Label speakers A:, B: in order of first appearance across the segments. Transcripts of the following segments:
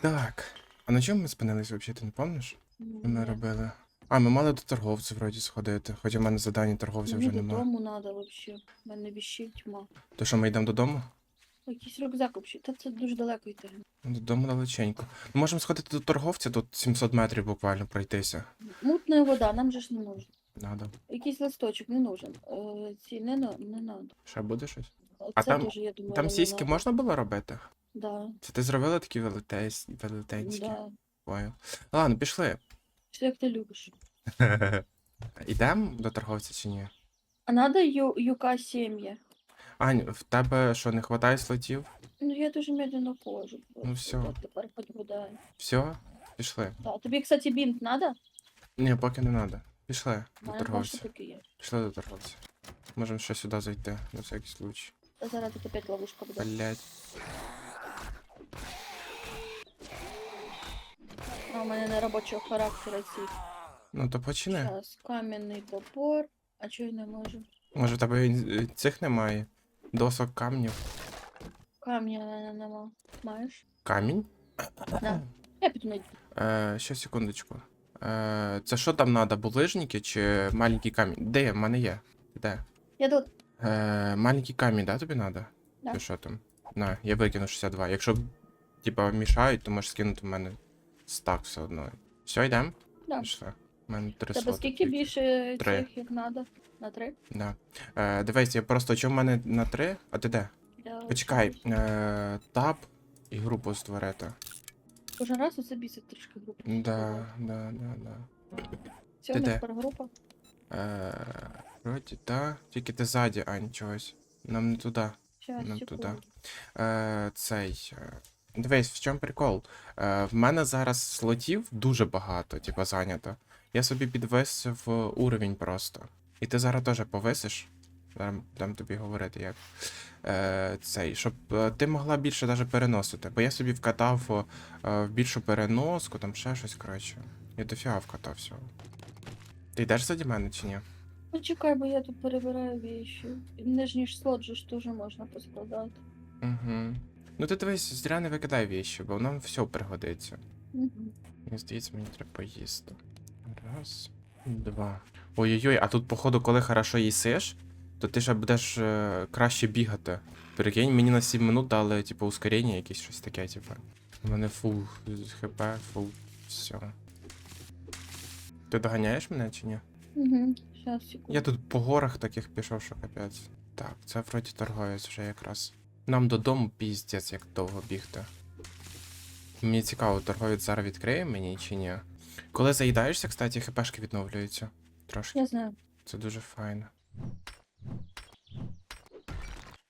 A: Так. А на чому ми спинились взагалі, ти не пам'ятаєш? Ми робили. А, ми мали до торговця вроді сходити, хоча в мене задання торговця
B: Мені
A: вже нема.
B: додому надо вообще. У мене віщів тьма.
A: То що ми йдемо додому?
B: Якийсь рюкзак вообще. Та це дуже далеко йти.
A: Ну, Додому далеченько. Ми можемо сходити до торговця, тут 700 метрів буквально пройтися.
B: Мутна вода, нам же ж не нужно.
A: Надо.
B: Якийсь листочок не нужен. Е, ці не, на- не надо.
A: Ще буде щось?
B: Це
A: там-
B: дуже, я думаю,
A: Там
B: не
A: сіськи
B: надо.
A: можна було робити?
B: Да,
A: Це ти зробила такі велетенсь... велетенські?
B: да.
A: Понял. Ладно, пішли.
B: Все як ти любиш.
A: Ідемо до торговця чи ні?
B: А надо ю, юка сім'я.
A: Ань, в тебе що, не вистачає слотів?
B: Ну я дуже медленно хожу.
A: Ну, всё.
B: Я тепер подгадаю.
A: Все? Пішли.
B: Да. Тобі, кстати, бінт надо?
A: Ні, поки не треба. Пішли
B: У
A: до
B: мене
A: торговця.
B: бачу, є.
A: Пішли до торговця. Можемо ще сюди зайти, на всякий случай.
B: Зараз тут опять ловушка буде.
A: Блять.
B: А у мене не робочого характеру ці.
A: Ну то почини.
B: Зараз кам'яний топор. А чого я не можу?
A: Може, в тебе і- цих немає? Досок камнів.
B: Камня в мене нема. Маєш?
A: Камінь?
B: Да. Я піду.
A: Е, ще секундочку. Е, це що там треба, булижники чи маленький камінь? Де? В мене є. Де?
B: Я тут.
A: Е, маленький камінь, да, тобі треба?
B: Да.
A: Чи що там? На, я викину 62. Якщо, типа, мішають, то можеш скинути в мене стак все одно. Все, йдемо?
B: Да.
A: Пішли. У мене три
B: Тебе скільки
A: тільки.
B: більше
A: Три.
B: цих, як надо? На три?
A: Да. Е, дивись, я просто чому в мене на три, а ти де?
B: Я
A: Почекай, е, таб і групу створити.
B: Кожен раз оце бісить трішки групу.
A: Да, да, да, да.
B: Все,
A: Ти
B: у нас
A: де?
B: тепер група.
A: Е, вроді, да. Тільки ти ззаді, Ань, чогось. Нам не туди.
B: Щас, секунду.
A: туди. Е, цей. е, Дивись, в чому прикол? Е, в мене зараз слотів дуже багато, типу, зайнято. Я собі підвисив уровень просто. І ти зараз теж повисиш. Зараз дам тобі говорити як. Е, цей, щоб е, ти могла більше даже переносити. Бо я собі вкатав е, в більшу переноску, там ще щось, коротше. Я дофіга вкатав всього. Ти йдеш заді мене чи ні?
B: Ну чекай, бо я тут перебираю вещи. Нижній слот же ж теж можна поскладати.
A: Угу. Ну ти дивись, зря не викидай вещі, бо нам все пригодиться.
B: Угу.
A: Мені здається, мені треба поїсти. Раз, два. Ой-ой-ой, а тут, походу, коли хорошо їсиш, то ти ще будеш е, краще бігати. Прикинь, мені на 7 минут дали, типу, ускорення якесь щось таке, типу. У мене фул хп, фул все. Ти доганяєш мене чи ні?
B: Угу. Щас, секунду.
A: Я тут по горах таких пішов, що капець. Так, це вроді торговець вже якраз. Нам додому піздець, як довго бігти. Мені цікаво, торговець зараз відкриє мені чи ні. Коли заїдаєшся, кстати, хпшки відновлюються. Трошки.
B: Я знаю.
A: Це дуже файно.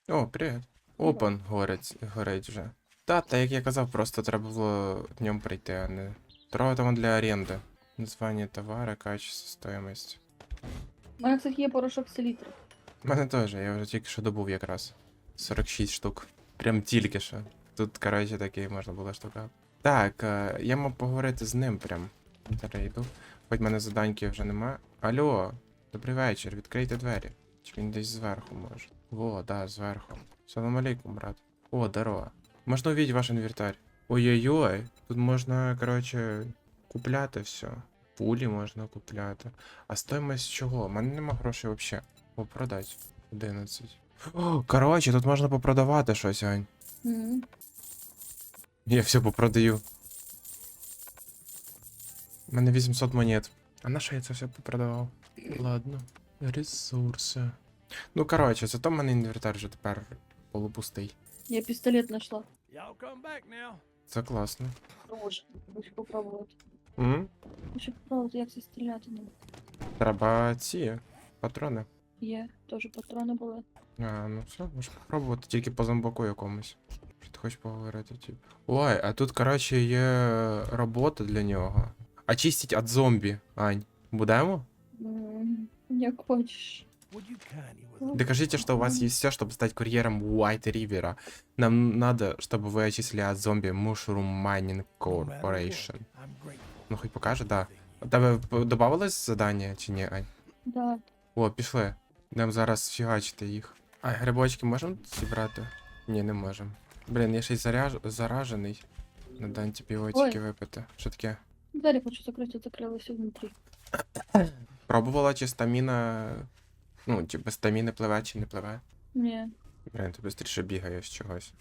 A: О, привіт. Опен горить, горить вже. Та, та як я казав, просто треба було днем прийти, а не. Дорога там для оренди. Названня товара, качество, стоїмость.
B: У мене, кстати, є порошок селітри.
A: У мене теж, я вже тільки що добув якраз. 46 штук. Прям тільки що. Тут, коротше, такий можна було штука. Так, е, я мав поговорити з ним прям. Зараз йду. Хоч мене заданьки вже нема. Алло, добрий вечір, відкрийте двері. Чи він десь зверху може? Во, да, зверху. Салам алейкум, брат. О, здорово. Можна увидеть ваш інвентарь? Ой-ой-ой, тут можна, коротше, купляти все. Пулі можна купляти. А стоїмость чого? У мене нема грошей взагалі. О, продать. 11. О, коротше, тут можна попродавати щось, Ань.
B: Угу.
A: Я все попродаю. У мене 800 монет. А на що я це все попродавав? Ладно. Ресурси. Ну, коротше, зато в мене інвентар вже тепер полупустий.
B: Я пістолет знайшла.
A: Це класно.
B: Боже, хочу попробувати.
A: М?
B: Хочу попробувати, як це стріляти
A: Треба ці патрони.
B: Є, теж патрони були.
A: А, ну все, можеш попробувати тільки по зомбаку якомусь. Що ти хочеш поговорити, тип. Ой, а тут, коротше, є робота для нього. Очистить від зомбі, Ань. Будемо?
B: М, Як хочеш.
C: Would you kindly with
A: Докажите, что у вас есть все, чтобы стать курьером White River. Нам надо, чтобы вы очистили от зомби Mushroom Mining Corporation.
C: I'm grateful.
A: Ну, хоть покаже, да. У тебе п- добавилось задання чи ні, Ань?
B: Да.
A: О, пішли. Нам зараз фігачити їх. А грибочки можемо зібрати? Ні, не можемо. Блін, я ще й заряж... заражений. Надо антибіотики
B: Ой.
A: випити. Що таке?
B: Двері хочу закрити, закрилися внутрі.
A: Пробувала чи стаміна. Ну, чи без стаміни пливе, чи не пливе.
B: Ні,
A: Блін, ти швидше бігаєш чогось.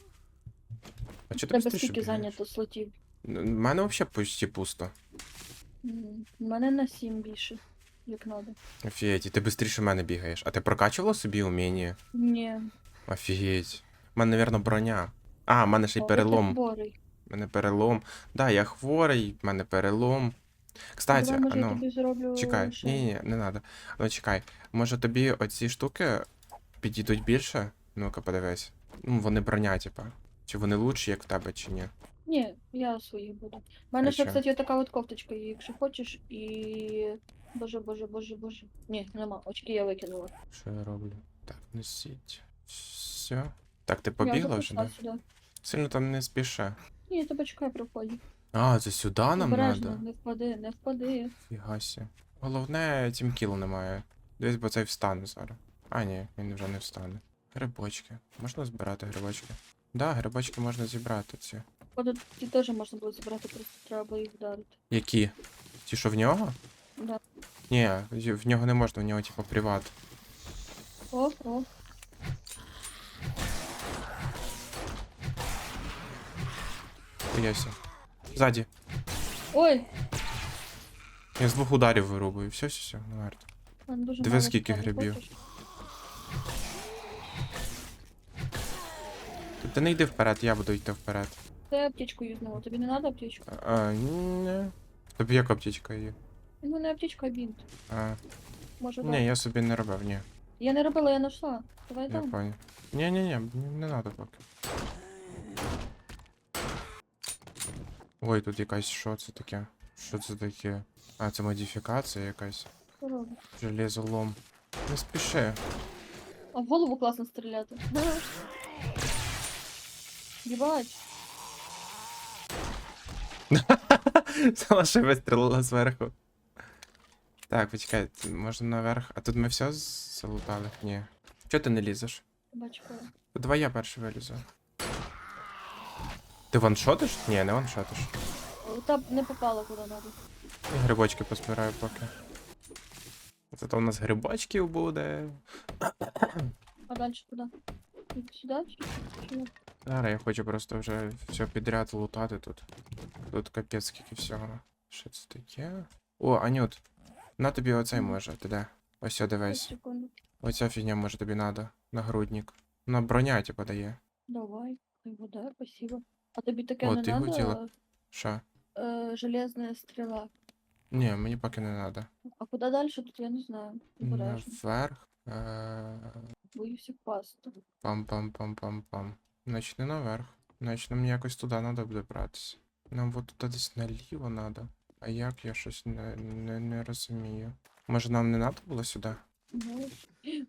A: А чого ти
B: тебе
A: швидше
B: скільки
A: бігаєш?
B: зайнято слотів?
A: У мене взагалі почти пусто.
B: М, У мене на сім більше, як надо.
A: Офігеть, і ти швидше мене бігаєш. А ти прокачувала собі уміння?
B: Ні.
A: Офігеть. У мене, напевно, броня. А, в мене ще й перелом.
B: хворий.
A: У мене перелом. Да, я хворий, в мене перелом. Кстати,
B: Давай, може,
A: а
B: я
A: ну,
B: тобі зроблю
A: чекай.
B: ще.
A: Ні, ні, не надо. Ну чекай. Може тобі оці штуки підійдуть більше? Ну-ка, подивись. Ну, вони броня, типа. Чи вони лучші, як в тебе, чи ні?
B: Ні, я своїх буду. У мене
A: А
B: ще, кстати, така от кофточка є, якщо хочеш, і. Боже, боже, боже, боже. Ні, нема, очки я викинула.
A: Що я роблю? Так, несіть. Все. Так, ти
B: я
A: побігла вже,
B: записала
A: да?
B: сюди.
A: Сильно там не спіши.
B: Ні, я тебе чекаю при вході.
A: А, це сюди нам
B: Обережно,
A: надо?
B: не впади, не впади.
A: Фігасі. Головне, тімкіл немає. Дивись, бо цей встане зараз. А, ні, він вже не встане. Грибочки. Можна збирати грибочки? Да, грибочки можна зібрати ці.
B: Походу, ті теж можна було зібрати, просто треба було їх вдарити.
A: Які? Ті, що в нього?
B: Да.
A: Ні, в нього не можна, в нього типу приват.
B: О, о.
A: Ясі. Ззаді.
B: Ой!
A: Я з двох ударів вирубую. Все, все, все, не варто.
B: мене дуже
A: Диви,
B: мало
A: скільки
B: справи,
A: грибів.
B: хочеш?
A: Ти- Ти не йди вперед, я буду йти вперед.
B: Ти аптечку юзнула, тобі не треба аптечку?
A: А, ні. Тобі як аптечка є?
B: Ну не аптечка, а бінт.
A: А,
B: Може,
A: ні,
B: да.
A: я собі не робив, ні.
B: Я не робила, я знайшла. Давай
A: Я
B: там.
A: понял. Не-не-не, не надо поки. Ой, тут якась що це таке? Що це таке? А, це модифікація якась.
B: Що робиш?
A: Железолом. Не спіши.
B: А в голову класно стріляти. Єбать.
A: Залиши вистрілила зверху. Так, почекай, можна наверх. А тут ми все залутали? Ні. Чого ти не лізеш?
B: Бачка.
A: Давай я перший вилізу. Ти ваншотиш? Ні, не ваншотиш.
B: Та не попала куди надо.
A: І грибочки позбираю поки. Зато у нас грибочків буде.
B: А далі куди? Сюди?
A: Зараз я хочу просто вже все підряд лутати тут. Тут капець скільки всього. Що це таке? О, Анют, на тобі оцей може, ти де? Ось дивись. Оця фігня може тобі надо. Нагрудник. На броня типа дає.
B: Давай. Буде, спасибо. А тобі таке
A: О,
B: не
A: ти
B: надо?
A: хотіла. Що?
B: Е, железна стріла.
A: Ні, мені поки не надо.
B: А куди далі? Тут я не знаю. Обережно.
A: Наверх. Е,
B: Боюся впасти.
A: Пам-пам-пам-пам-пам. Значить, не наверх. Значить, нам якось туди треба буде братися. Нам от туди десь наліво треба. А як я щось не, не, не розумію. Може нам не треба було сюди?
B: Ну,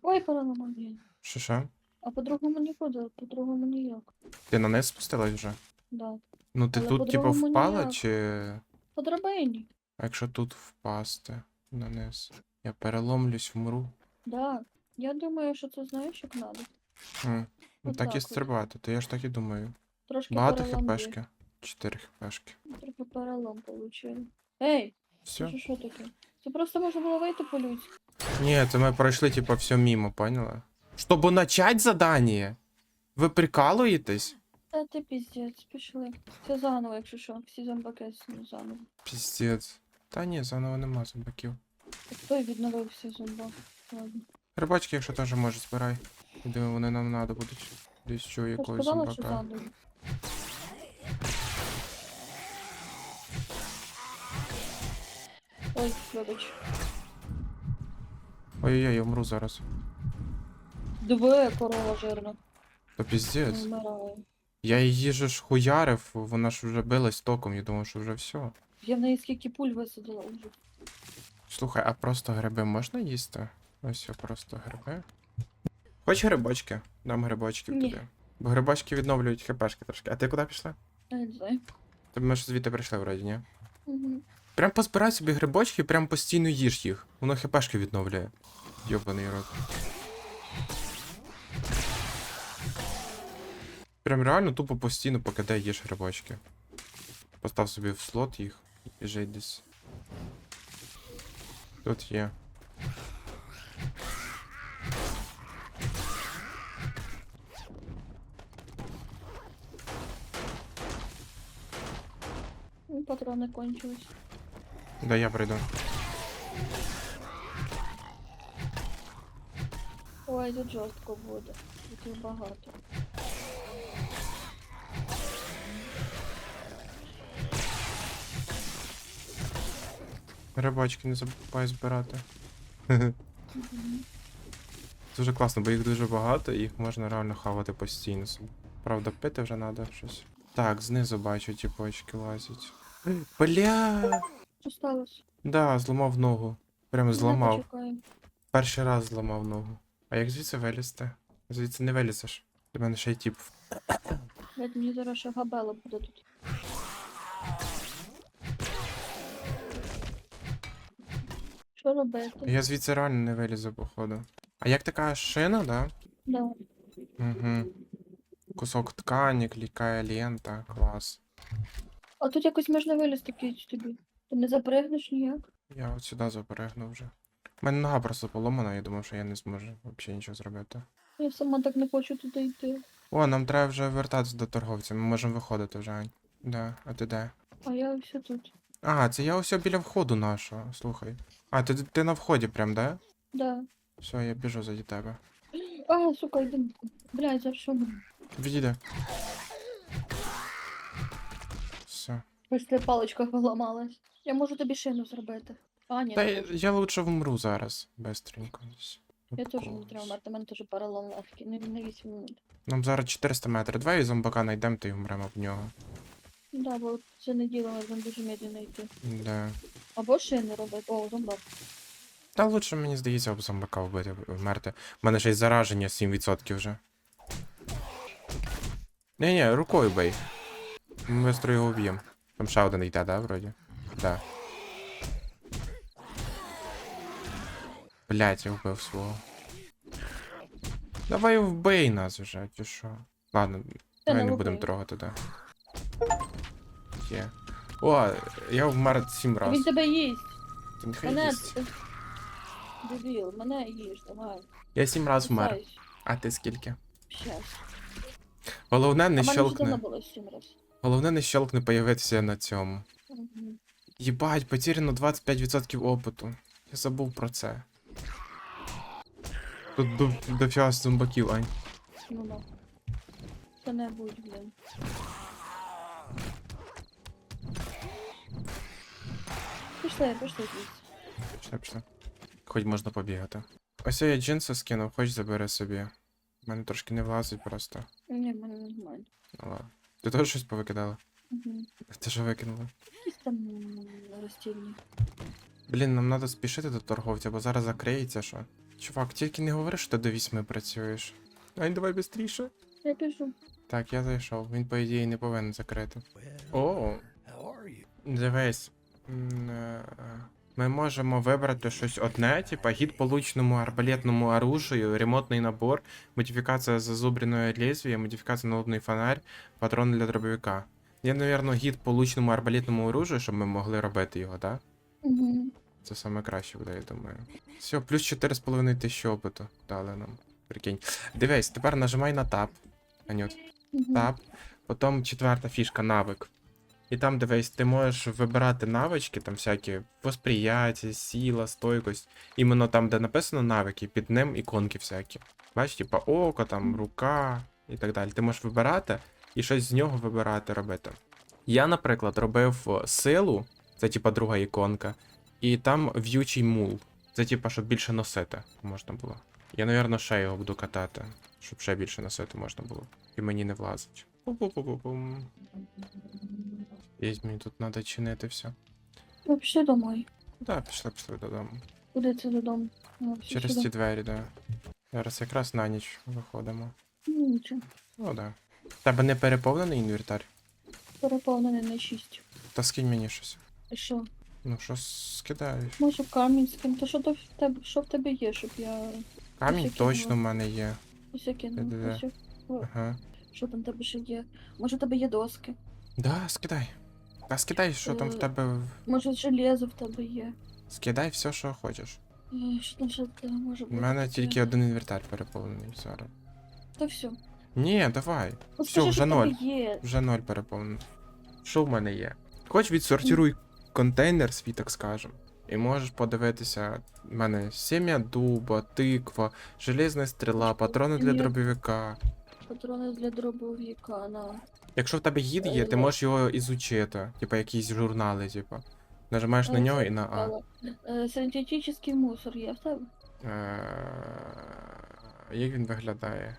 B: Ой, паранормальний.
A: Що що?
B: А по-другому нікуди, по-другому ніяк.
A: Ти на низ спустилась вже?
B: Да.
A: Ну ти
B: Але
A: тут, типу, впала,
B: ніяк.
A: чи.
B: По драбині.
A: А якщо тут впасти на низ? Я переломлюсь, вмру.
B: Да. Я думаю, що це знаєш, як надо.
A: Хм. Ну
B: От
A: так і
B: так
A: стрибати, то я ж так і думаю.
B: Трошки
A: Багато хпшки. Чотири хпшки.
B: Трохи перелом получили. Ей,
A: Все.
B: це що таке? Це просто можна було вийти по-людськи.
A: Ні, це ми пройшли, типа, все мимо, поняла? Щоб начать задание? Ви прикалуєтесь?
B: Та ти піздець, пішли. Це заново, якщо що. Всі зомбаки заново.
A: Піздець. Та ні, заново нема зомбаків.
B: Так той відновив всі зомба. Ладно.
A: Рибачки, якщо теж можеш, збирай. Я Думаю, вони нам надо будуть. Десь чую
B: Я ж
A: якогось
B: сказала, що
A: зомбака.
B: заново. Ой, вибач.
A: Ой-ой-ой, я умру зараз.
B: Диви, корова жирна.
A: То піздець.
B: Вмирає.
A: Я її же ж хуярив, вона ж вже билась током, я думав, що вже все.
B: Я в неї скільки пуль висадила вже.
A: Слухай, а просто гриби можна їсти? Ось я просто гриби. Хоч грибочки? Дам грибочків
B: Ні.
A: тобі. Бо грибочки відновлюють хпшки трошки. А ти куди пішла?
B: Я не знаю.
A: Тобі ми ж звідти прийшли вроді, ні?
B: Угу.
A: Прям позбирай собі грибочки, прям постійно їж їх. Воно хпшки відновлює. Йобаний рот. Прям реально тупо постійно покидай їж грибочки. Постав собі в слот їх і біжить десь. Тут є.
B: Ну, Патрони кончились.
A: Да, я прийду.
B: Ой, тут жорстко буде. Тут їх багато.
A: Рибачки не забувай збирати. Дуже класно, бо їх дуже багато і їх можна реально хавати постійно. Правда, пити вже треба щось. Так, знизу бачу, ті почки лазять. Бля!
B: Що сталося?
A: Да, зламав ногу. Прямо зламав.
B: Почекаємо.
A: Перший раз зламав ногу. А як звідси вилізти? Звідси не вилізеш. До мене ще й тіп.
B: Блядь, мені зараз ще габела буде тут. Що робити?
A: Я звідси реально не вилізу, походу. А як така шина, да?
B: Да.
A: Угу. Кусок ткані, клікає лента, клас.
B: А тут якось можна вилізти кіч тобі. Ти не запригнеш ніяк?
A: Я от сюди запригнув вже. У мене нога просто поломана, я думав, що я не зможу взагалі нічого зробити.
B: Я сама так не хочу туди йти.
A: О, нам треба вже вертатися до торговця, ми можемо виходити вже, Ань. Да, а ти де?
B: А я все тут.
A: А, це я ось біля входу нашого, слухай. А, ти, ти на вході прям, да?
B: Да.
A: Все, я біжу заді тебе.
B: А, сука, йди. Блядь, за що?
A: Відійди. Все.
B: Ця паличка поламалась. Я можу тобі шину зробити. А, ні,
A: Та я, я лучше вмру зараз, бестренько.
B: Я теж не треба вмерти, мене теж паралон легкий, не на 8 минут.
A: Нам зараз 400 метрів. Давай зомбака знайдемо, то й вмремо в нього.
B: Да, бо це не діло, будемо дуже медленно йти.
A: Да.
B: Або шини робити. О, зомбак.
A: Та лучше, мені здається, об зомбака вбити, вмерти. У мене ще й зараження 7% вже. Ні, ні, рукою бей. Ми быстро його вб'ємо. Там ще один йде, да, вроді? Да. Блять, я вбив свого. Давай вбий нас вже, чи що? Ладно, давай не будемо
B: лупи.
A: трогати, да. Є. О, я вмер 7 раз.
B: Він тебе їсть.
A: Та нехай
B: Мене.
A: їсть.
B: ти- Дебіл, мене їж, давай.
A: Я 7 раз вмер. А ти скільки?
B: Щас.
A: Головне
B: А
A: не
B: мене
A: щелкне.
B: було 7 раз.
A: Головне не щелкне появитися на цьому.
B: Мгм.
A: Єбать, потеряно 25% опиту. Я забув про це. Тут до, дофіга зомбаків, Ань.
B: Ну да. Це не будь, блін. Пішли, пішли звідси.
A: Пішли, пішли. Хоч можна побігати. Ось я джинси скинув, хоч забери собі. У мене трошки не влазить просто.
B: Ні, в мене нормально.
A: Ну ладно. Ти теж щось повикидала?
B: Угу.
A: Ти що викинула?
B: Якісь там розтільні.
A: Блін, нам треба спішити до торговця, бо зараз закриється що. Чувак, тільки не говори, що ти до 8 працюєш. Ань, давай швидше.
B: Я біжу.
A: Так, я зайшов. Він, по ідеї, не повинен закрити. О, дивись. Е, Ми можемо вибрати щось одне, типа гід полученому арбалетному оружию, ремонтний набор, модифікація зазубряної лезвія, модифікація налобний фонарь, патрон для дробовика. Я, напевно, гід полученому арбалетному оружию, щоб ми могли робити його, так?
B: Угу.
A: Це саме краще буде, я думаю. Все, плюс 4,5 тисячі опиту дали нам. Прикинь. Дивись, тепер нажимай на тап. Анют.
B: Угу.
A: Тап. Потім четверта фішка навик. І там, дивись, ти можеш вибирати навички, там всякі восприяття, сила, стойкость. Іменно там, де написано навики, під ним іконки всякі. Бачиш, типа око, там, рука і так далі. Ти можеш вибирати і щось з нього вибирати робити. Я, наприклад, робив о, силу, це типа друга іконка, і там в'ючий мул. Це типа, щоб більше носити можна було. Я, напевно, ще його буду катати, щоб ще більше носити можна було. І мені не влазить. Пу-пу-пу-пу-пум. Єсть, мені тут треба чинити все.
B: Ну, пішли домой.
A: Да, пішли, пішли додому.
B: Куди це додому? Ну,
A: Через
B: сюди.
A: ті двері, да. Зараз якраз на ніч виходимо.
B: Ну, Нічого.
A: Ну да. Тебе не переповнений інвентар?
B: Переповнений на 6.
A: Та скинь мені щось.
B: Що?
A: Ну що скидаєш?
B: Може камінь ким? То що то в тебе, що в тебе є, щоб я
A: Камінь точно в мене є.
B: ось
A: Де-де-де.
B: ну,
A: Ага.
B: що там в тебе ще є? Може в тебе є доски?
A: Да, скидай. Та скидай, що там в
B: Е,
A: тебе.
B: Може, железо в тебе є.
A: Скидай все, що хочеш.
B: Е, Що там ще може
A: У мене тільки один інвентар переповнений зараз.
B: Та все.
A: Ні, давай.
B: Ну, скажи,
A: вже
B: що в тебе
A: ноль.
B: Є.
A: Вже ноль переповнений. Що в мене є? Хоч відсортируй контейнер свій, так скажем. І можеш подивитися, в мене сім'я дуба, тиква, железна стріла, патрони для дробовика.
B: Патрони для дробовика, на.
A: Якщо в тебе гід є, ти
B: Е,
A: можеш його ізучити, типа якісь журнали, типа. Нажимаєш на
B: Е,
A: нього і на А.
B: Е, Синтетичний мусор є в тебе?
A: Е, Як він виглядає?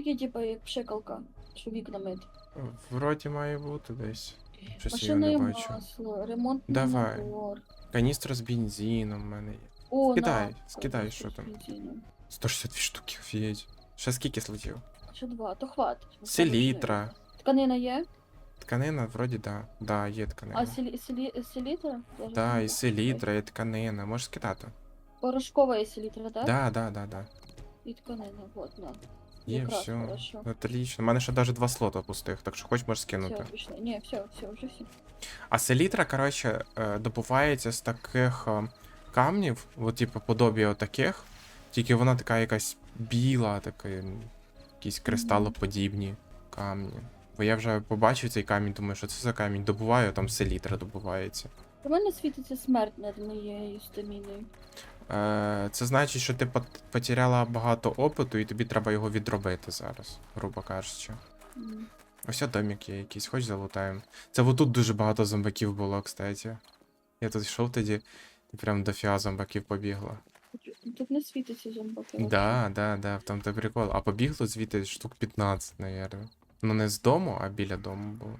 B: Такий, типу, як пшикалка, що вікна мити.
A: Вроді має бути десь. Щось я
B: Машина
A: не бачу.
B: масло, ремонтний
A: Давай.
B: набор.
A: Каністра з бензином в мене є.
B: О,
A: Скидай,
B: на.
A: скидай,
B: Ось
A: що там.
B: бензином.
A: 162 штуки, офігеть. Ще скільки слетів?
B: Ще два, то хватить.
A: Селітра.
B: Тканина є?
A: Тканина, вроді, да. Да, є тканина.
B: А селі, селі, селітра? Я
A: Да,
B: забула.
A: і селітра, і тканина. Можеш скидати?
B: Порошкова є селітра, так?
A: Да, да, да, да.
B: І тканина, вот, на.
A: Є,
B: Якраз
A: все.
B: хорошо.
A: Отлично. У мене ще навіть два слота пустих, так що хоч можеш скинути.
B: Все. Ні, все, все, вже все.
A: А селітра, коротше, е, добувається з таких е, камнів, от типу подобія отаких, тільки вона така якась біла, така, м, якісь кристалоподібні камні. Бо я вже побачив цей камінь, думаю, що це за камінь добуваю, там селітра добувається.
B: У мене світиться смерть над моєю стаміною.
A: Е, це значить, що ти потеряла багато опиту, і тобі треба його відробити зараз, грубо кажучи. Ось домик є якийсь, хоч залутаємо. Це отут дуже багато зомбаків було, кстати. Я тут йшов тоді, і прям до фіа зомбаків побігло.
B: Тут- не світиться зомбаки.
A: Да, да, да, в тому то прикол. А побігло звідти штук 15, наверное. Ну не з дому, а біля дому було.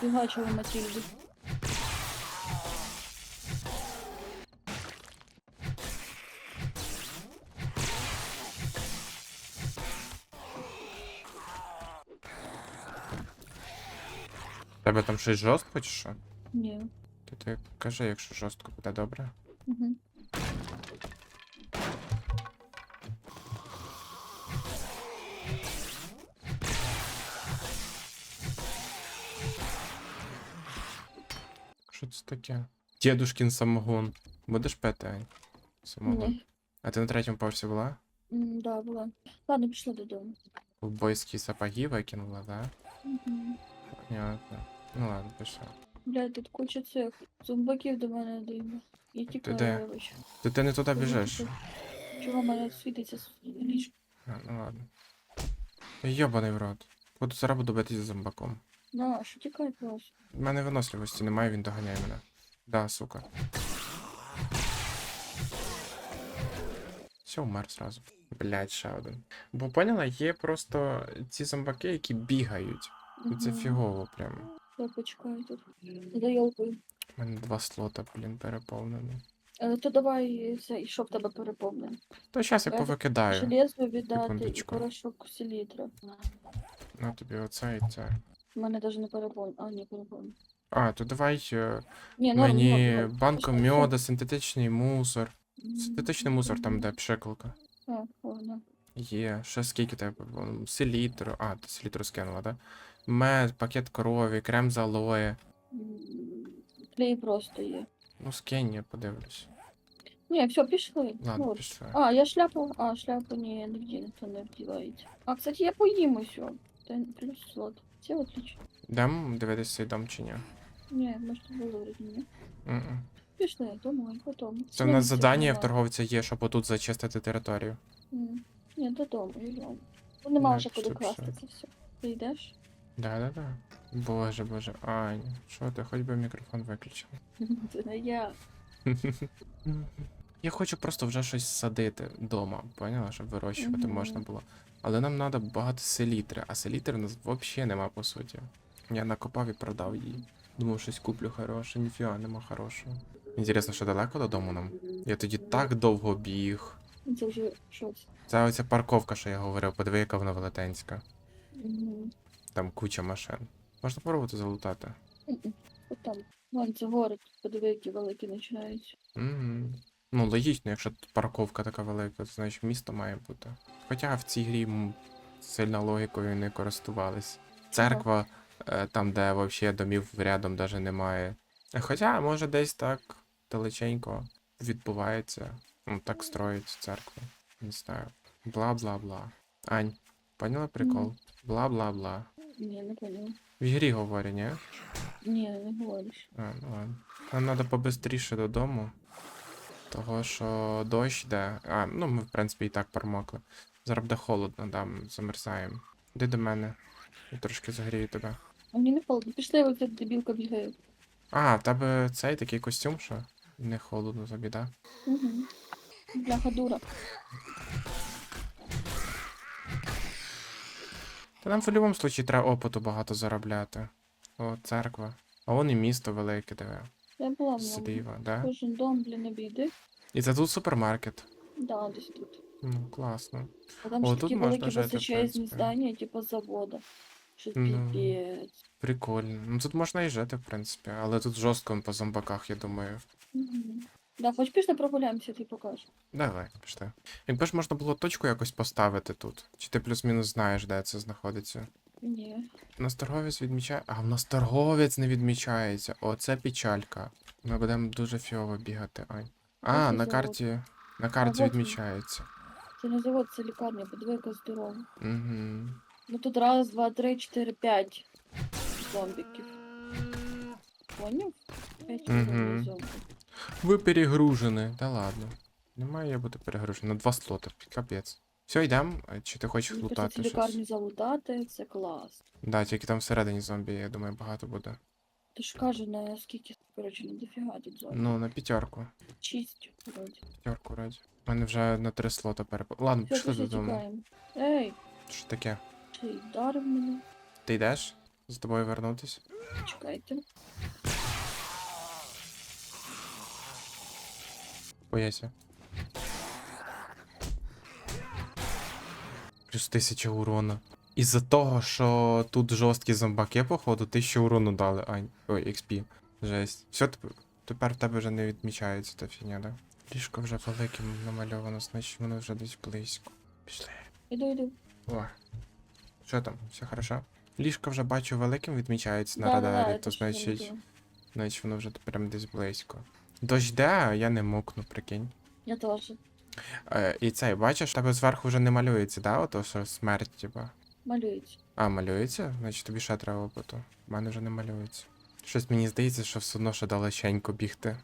B: Зафігачили Матільду.
A: Тебе там щось жорстко чи що?
B: Ні.
A: Ти, ти кажи, якщо жорстко буде добре.
B: Угу.
A: Що це таке? Дідушкін самогон. Будеш пити, Ань? Самогон.
B: Ні.
A: А ти на третьому поверсі була?
B: М, Да, була. Ладно, пішли додому.
A: Ковбойські сапоги викинула, да?
B: Угу.
A: Понятно. Ну ладно, пішла.
B: Блядь, тут куча цих зомбаків до мене дивно. Я тікаю,
A: де?
B: вибач.
A: Ти, ти не туди біжиш.
B: Чого в мене світиться с- ліжко?
A: А, ну ладно. Йобаний в рот. Буду зараз буду битися з зомбаком.
B: Ну, що тікай просто.
A: У мене виносливості немає, він доганяє мене. Да, сука. Все, вмер зразу. Блять, ще один. Бо поняла, є просто ці зомбаки, які бігають. І це фігово прямо.
B: Я почекаю тут. Зайолкою.
A: У мене два слота, блін, переповнені.
B: Е, То давай це, і що в тебе переповнене?
A: То зараз я
B: Я
A: повикидаю.
B: Железо віддати і
A: Секундочку.
B: порошок селітра.
A: На тобі оце і це.
B: У мене навіть не переповнено. А, ні, переповнено.
A: А, то давай е,
B: Ні, норм,
A: мені
B: норм, Все, все.
A: синтетичний мусор.
B: М,
A: Синтетичний мусор там, де пшикалка.
B: Ладно.
A: Є, ще скільки тебе? Селітру. А, ти селітру скинула, да? Мед, пакет крові, крем з алоє.
B: М, Клей просто є.
A: Ну, скинь, я подивлюсь.
B: Ні, все, пішли.
A: Ладно,
B: От.
A: пішли.
B: А, я шляпу. А, шляпу ні, нігде ніхто не вдівається. А, кстати, я поїм усьо. Та плюс слот. Це отлично.
A: Дам дивитися цей дом чи ні?
B: Ні, можете виловити мені.
A: М-м.
B: Пішли, домой, потім.
A: Це в нас задання в торговця є, щоб отут зачистити територію.
B: М. Ні, додому, йдемо. Ну, Нема
A: Не,
B: вже куди
A: все,
B: класти
A: все.
B: це все. Ти йдеш?
A: Да-да-да. Боже, боже. Ань, що ти, хоч би мікрофон виключив.
B: Це не я.
A: Я хочу просто вже щось садити вдома, поняла, щоб вирощувати
B: Мгм.
A: можна було. Але нам треба багато селітри, а селітри у нас взагалі нема по суті. Я накопав і продав її. Думав, щось куплю хороше, ніфіга нема хорошого. Інтересно, що далеко додому нам? Я тоді так довго біг.
B: Це вже що це?
A: Оця парковка, що я говорив, подиви, яка вона велетенська.
B: Мгм.
A: Там куча машин. Можна пробувати залутати.
B: От там. Вон це город, подиви, які великі починаються.
A: Угу. Ну, логічно, якщо тут парковка така велика, то значить місто має бути. Хоча в цій грі сильно логікою не користувались. Церква, е, там, де взагалі домів рядом даже немає. Хоча, може, десь так далеченько відбувається. Ну, так строять церкву. Не знаю. Бла-бла-бла. Ань, поняла прикол? Бла-бла-бла.
B: Ні, не поняла.
A: В ігрі говорю, ні?
B: Ні, не говориш.
A: А, ну ладно. Нам треба побистріше додому. Того, що дощ йде. А, ну ми, в принципі, і так промокли. Зараз буде холодно, да, замерзаємо. Іди до мене. Я трошки загрію тебе.
B: А мені не холодно. Пішли, ось тут дебілка бігає.
A: А, в тебе цей такий костюм, що не холодно тобі, да?
B: Угу. Бляха дура.
A: Та нам в будь-якому випадку треба опиту багато заробляти. О, церква. А вон і місто велике, диви.
B: Я була в ньому.
A: Да?
B: Кожен дом, блін, обійди.
A: І це тут супермаркет.
B: Да, десь тут.
A: Ну, класно.
B: А там
A: О,
B: ж
A: тут
B: такі
A: можна
B: великі
A: жити, в
B: височезні
A: принципі.
B: здання, типу завода. Що
A: Ну.
B: піпець.
A: Прикольно. Ну тут можна і жити, в принципі, але тут жорстко по зомбаках, я думаю.
B: Угу. Да, хоч пішли прогуляємося, ти покажеш.
A: Давай, пішли. Якби ж можна було точку якось поставити тут. Чи ти плюс-мінус знаєш, де це знаходиться?
B: Ні.
A: У нас торговець відмічає. А в нас торговець не відмічається. Оце печалька. Ми будемо дуже фіово бігати, Ань. А, на карті. На карті відмічається.
B: Це не завод, це лікарня, подиви, яка здорова.
A: Угу.
B: Ну тут раз, два, три, чотири, п'ять зомбіків. Поняв? П'ять зомбів.
A: Ви перегружені. Та ладно. Немає я бути перегружений. На два слоти. Капець. Все, йдемо. Чи ти хочеш
B: Мені
A: лутати щось?
B: лікарню залутати, це клас.
A: Да, тільки там всередині зомбі, я думаю, багато буде.
B: Ти ж кажу, на скільки, коротше, на дофіга тут зомбі.
A: Ну, на п'ятерку.
B: Шість, вроді.
A: П'ятерку раді. У мене вже на три слота переп... Ладно,
B: Все,
A: пішли
B: пішли,
A: додому.
B: тікаємо. Ей,
A: Що таке?
B: й вдарив мене?
A: Ти йдеш? З тобою вернутись?
B: Чекайте.
A: Бояся. Плюс тисяча урона. Із-за того, що тут жорсткі зомбаки, походу, тисячу урону дали, Ань. Ой, XP. Жесть. Все, тепер в тебе вже не відмічається та фігня, да? Ліжко вже великим намальовано, значить воно вже десь близько. Пішли.
B: Іду, іду.
A: О. Що там? Все хорошо? Ліжко вже бачу великим відмічається на
B: Да-да-да,
A: радарі, то значить, значить воно вже прям десь близько. Дощ йде, а я не мокну, прикинь.
B: Я теж.
A: Е, і цей, бачиш, тебе зверху вже не малюється, да? Ото що смерть, типа.
B: Малюється.
A: А, малюється? Значить тобі ще треба опиту. У мене вже не малюється. Щось мені здається, що все одно ще далеченько бігти.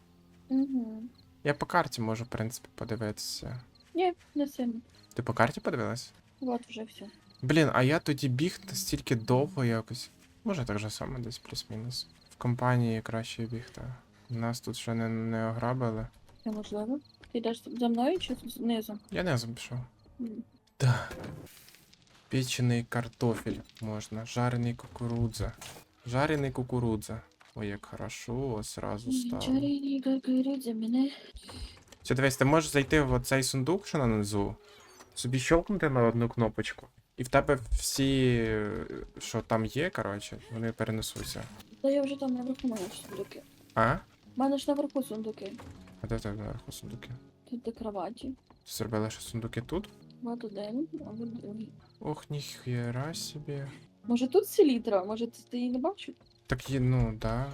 B: Угу.
A: Я по карті можу, в принципі, подивитися.
B: Ні, не сильно.
A: Ти по карті подивилась?
B: От вже все.
A: Блін, а я тоді біг настільки довго якось. Може так же само десь плюс-мінус. В компанії краще бігти. Нас тут ще не, не ограбили.
B: Неможливо. Ти йдеш за мною чи знизу?
A: Я не пішов.
B: М.
A: Так. Печений картофель можна. Жарений кукурудза. Жарений кукурудза. Ой, як хорошо, сразу стало.
B: Чарівні кукурудза мене.
A: Все, дивись, ти можеш зайти в цей сундук, що на низу, собі щелкнути на одну кнопочку. І в тебе всі, що там є, коротше, вони перенесуться.
B: Та я вже там наверху ж сундуки.
A: А?
B: У мене ж наверху сундуки.
A: А де в тебе наверху сундуки?
B: Тут до кроваті.
A: Ти зробила ще сундуки тут?
B: Вот один, а вот другий.
A: Ох, ніхера собі.
B: Може тут селітра? Може ти, її не бачив?
A: Так є, ну, да.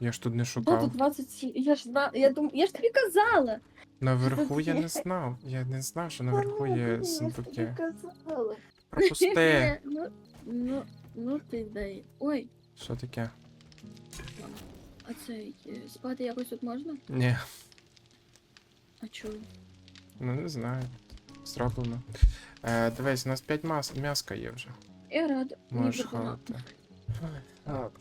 A: Я ж тут не
B: Да, тут 20 сі... Я ж знаю, я дум... я ж тобі казала.
A: Наверху я не знав. Я не знав, що наверху є
B: Я ж тобі
A: сундуки.
B: казала.
A: Пропусти.
B: Ну, ну, ну ти дай. Ой,
A: Що таке?
B: а цей, е, спати якось тут можна?
A: Ні,
B: А чого?
A: ну не знаю. Зроблено. Е, дивись, у нас 5 мас... м'яска є вже.
B: Я рада.
A: Можеш
B: прикольно.
A: хавати. Так,